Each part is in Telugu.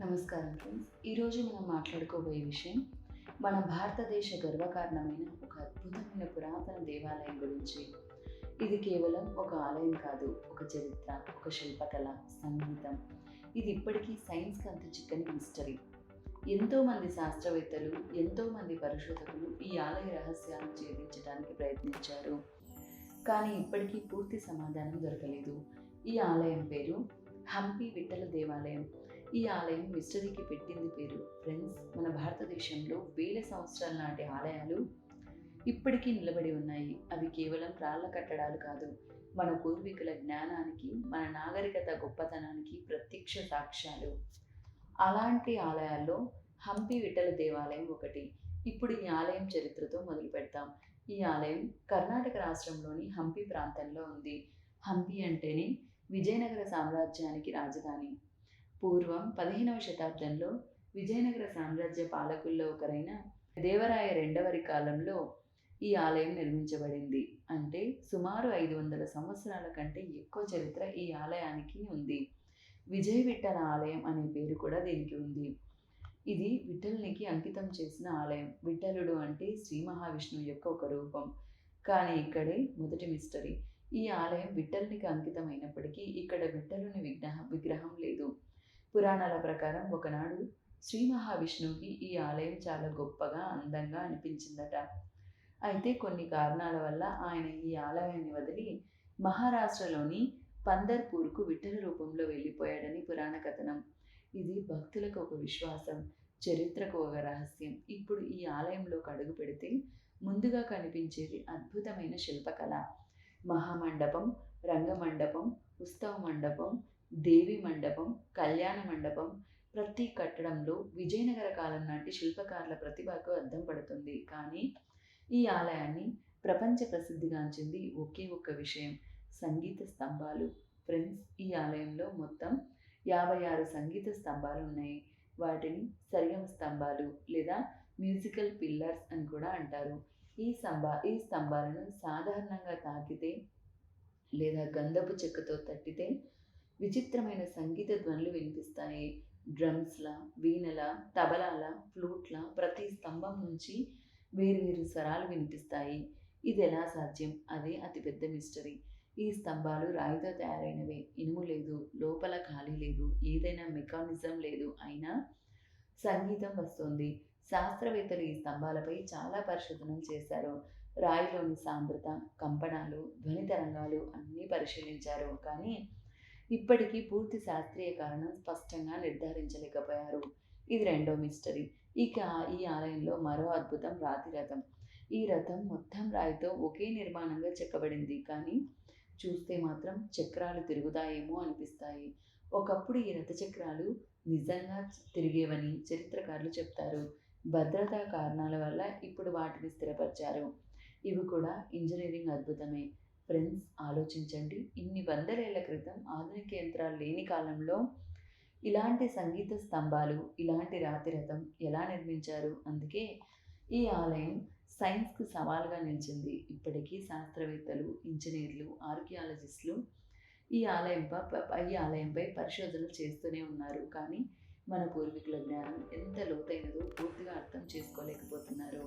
నమస్కారం ఫ్రెండ్స్. ఈరోజు మనం మాట్లాడుకోబోయే విషయం మన భారతదేశ గర్వకారణమైన ఒక అద్భుతమైన పురాతన దేవాలయం గురించి. ఇది కేవలం ఒక ఆలయం కాదు ఒక చరిత్ర ఒక శిల్పకళ సంగీతం. ఇది ఇప్పటికీ సైన్స్కి అంత చిక్కని మిస్టరీ ఎంతోమంది శాస్త్రవేత్తలు ఎంతోమంది పరిశోధకులు ఈ ఆలయ రహస్యాలను ఛేదించడానికి ప్రయత్నించారు. కానీ ఇప్పటికీ పూర్తి సమాధానం దొరకలేదు. ఈ ఆలయం పేరు హంపి విఠల దేవాలయం. ఈ ఆలయం మిస్టరీకి పెట్టింది పేరు. ఫ్రెండ్స్ మన భారతదేశంలో వేల సంవత్సరాల నాటి ఆలయాలు ఇప్పటికీ నిలబడి ఉన్నాయి. అవి కేవలం రాళ్ళ కట్టడాలు కాదు మన పూర్వీకుల జ్ఞానానికి మన నాగరికత గొప్పతనానికి ప్రత్యక్ష సాక్ష్యాలు. అలాంటి ఆలయాల్లో హంపి విఠల దేవాలయం ఒకటి. ఇప్పుడు ఈ ఆలయం చరిత్రతో మొదలు పెడతాం. ఈ ఆలయం కర్ణాటక రాష్ట్రంలోని హంపి ప్రాంతంలో ఉంది. హంపి అంటేనే విజయనగర సామ్రాజ్యానికి రాజధాని. పూర్వం పదిహేనవ శతాబ్దంలో విజయనగర సామ్రాజ్య పాలకుల్లో ఒకరైన దేవరాయ రెండవరి కాలంలో ఈ ఆలయం నిర్మించబడింది. అంటే సుమారు ఐదు వందల సంవత్సరాల కంటే ఎక్కువ చరిత్ర ఈ ఆలయానికి ఉంది. విజయ విఠల ఆలయం అనే పేరు కూడా దీనికి ఉంది. ఇది విఠలునికి అంకితం చేసిన ఆలయం. విఠలుడు అంటే శ్రీ మహావిష్ణువు యొక్క ఒక రూపం. కానీ ఇక్కడే మొదటి మిస్టరీ ఈ ఆలయం విఠలునికి అంకితమైనప్పటికీ ఇక్కడ విఠలుని విగ్రహం విగ్రహం లేదు. పురాణాల ప్రకారం ఒకనాడు శ్రీ మహావిష్ణువుకి ఈ ఆలయం చాలా గొప్పగా అందంగా అనిపించిందట. అయితే కొన్ని కారణాల వల్ల ఆయన ఈ ఆలయాన్ని వదిలి మహారాష్ట్రలోని పందర్పూర్కు విఠల రూపంలో వెళ్ళిపోయాడని పురాణ కథనం. ఇది భక్తులకు ఒక విశ్వాసం చరిత్రకు ఒక రహస్యం. ఇప్పుడు ఈ ఆలయంలోకి అడుగు పెడితే ముందుగా కనిపించేది అద్భుతమైన శిల్పకళ. మహామండపం రంగమండపం ఉత్సవ మండపం దేవి మండపం కళ్యాణ మండపం ప్రతి కట్టడంలో విజయనగర కాలం నాటి శిల్పకారుల ప్రతిభకు అద్దం పడుతుంది. కానీ ఈ ఆలయాన్ని ప్రపంచ ప్రసిద్ధిగాంచింది ఒకే ఒక్క విషయం. సంగీత స్తంభాలు. ఫ్రెండ్స్ ఈ ఆలయంలో మొత్తం యాభై ఆరు సంగీత స్తంభాలు ఉన్నాయి. వాటిని సరిగమ స్తంభాలు లేదా మ్యూజికల్ పిల్లర్స్ అని కూడా అంటారు. ఈ స్తంభ ఈ స్తంభాలను సాధారణంగా తాకితే లేదా గంధపు చెక్కతో తట్టితే విచిత్రమైన సంగీత ధ్వనులు వినిపిస్తాయి. డ్రమ్స్ల వీణల తబలాల ఫ్లూట్ల ప్రతి స్తంభం నుంచి వేరువేరు స్వరాలు వినిపిస్తాయి. ఇది ఎలా సాధ్యం? అదే అతిపెద్ద మిస్టరీ. ఈ స్తంభాలు రాయితో తయారైనవే. ఇనుము లేదు లోపల ఖాళీ లేదు ఏదైనా మెకానిజం లేదు అయినా సంగీతం వస్తుంది. శాస్త్రవేత్తలు ఈ స్తంభాలపై చాలా పరిశోధనలు చేశారు. రాయిలోని సాంద్రత కంపనాలు ధ్వని తరంగాలు అన్నీ పరిశీలించారు. కానీ ఇప్పటికీ పూర్తి శాస్త్రీయ కారణం స్పష్టంగా నిర్ధారించలేకపోయారు. ఇది రెండో మిస్టరీ. ఇక ఈ ఆలయంలో మరో అద్భుతం రాతి రథం. ఈ రథం మొత్తం రాయితో ఒకే నిర్మాణంగా చెక్కబడింది కానీ చూస్తే మాత్రం చక్రాలు తిరుగుతాయేమో అనిపిస్తాయి. ఒకప్పుడు ఈ రథ చక్రాలు నిజంగా తిరిగేవని చరిత్రకారులు చెప్తారు. భద్రతా కారణాల వల్ల ఇప్పుడు వాటిని స్థిరపరిచారు. ఇవి కూడా ఇంజనీరింగ్ అద్భుతమే. ఫ్రెండ్స్ ఆలోచించండి. ఇన్ని వందలేళ్ళ క్రితం ఆధునిక యంత్రాలు లేని కాలంలో ఇలాంటి సంగీత స్తంభాలు ఇలాంటి రాతి రథం ఎలా నిర్మించారు? అందుకే ఈ ఆలయం సైన్స్కు సవాల్గా నిలిచింది. ఇప్పటికీ శాస్త్రవేత్తలు ఇంజనీర్లు ఆర్కియాలజిస్టులు ఈ ఆలయంపై ఈ ఆలయంపై పరిశోధనలు చేస్తూనే ఉన్నారు. కానీ మన పూర్వీకుల జ్ఞానం ఎంత లోతైనదో పూర్తిగా అర్థం చేసుకోలేకపోతున్నారు.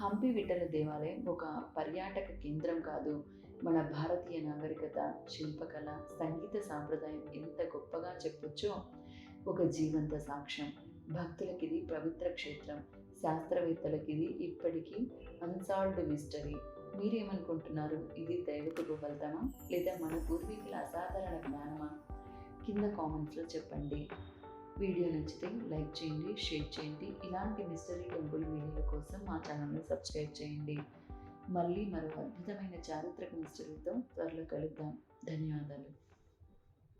హంపి విఠల దేవాలయం ఒక పర్యాటక కేంద్రం కాదు. మన భారతీయ నాగరికత శిల్పకళ సంగీత సాంప్రదాయం ఎంత గొప్పగా చెప్పొచ్చో ఒక జీవంత సాక్ష్యం. భక్తులకి ఇది పవిత్ర క్షేత్రం. శాస్త్రవేత్తలకి ఇది ఇప్పటికీ అన్సాల్వ్డ్ మిస్టరీ. మీరేమనుకుంటున్నారు? ఇది దైవతకు ఫలితమా లేదా మన పూర్వీకుల అసాధారణ జ్ఞానమా? కింద కామెంట్స్లో చెప్పండి. వీడియో నచ్చితే లైక్ చేయండి షేర్ చేయండి. ఇలాంటి మిస్టరీ టెంపుల్ వీడియోల కోసం మా ఛానల్ని సబ్స్క్రైబ్ చేయండి. మళ్ళీ మరో అద్భుతమైన చారిత్రక మిస్టరీతో త్వరలో కలుద్దాం. ధన్యవాదాలు.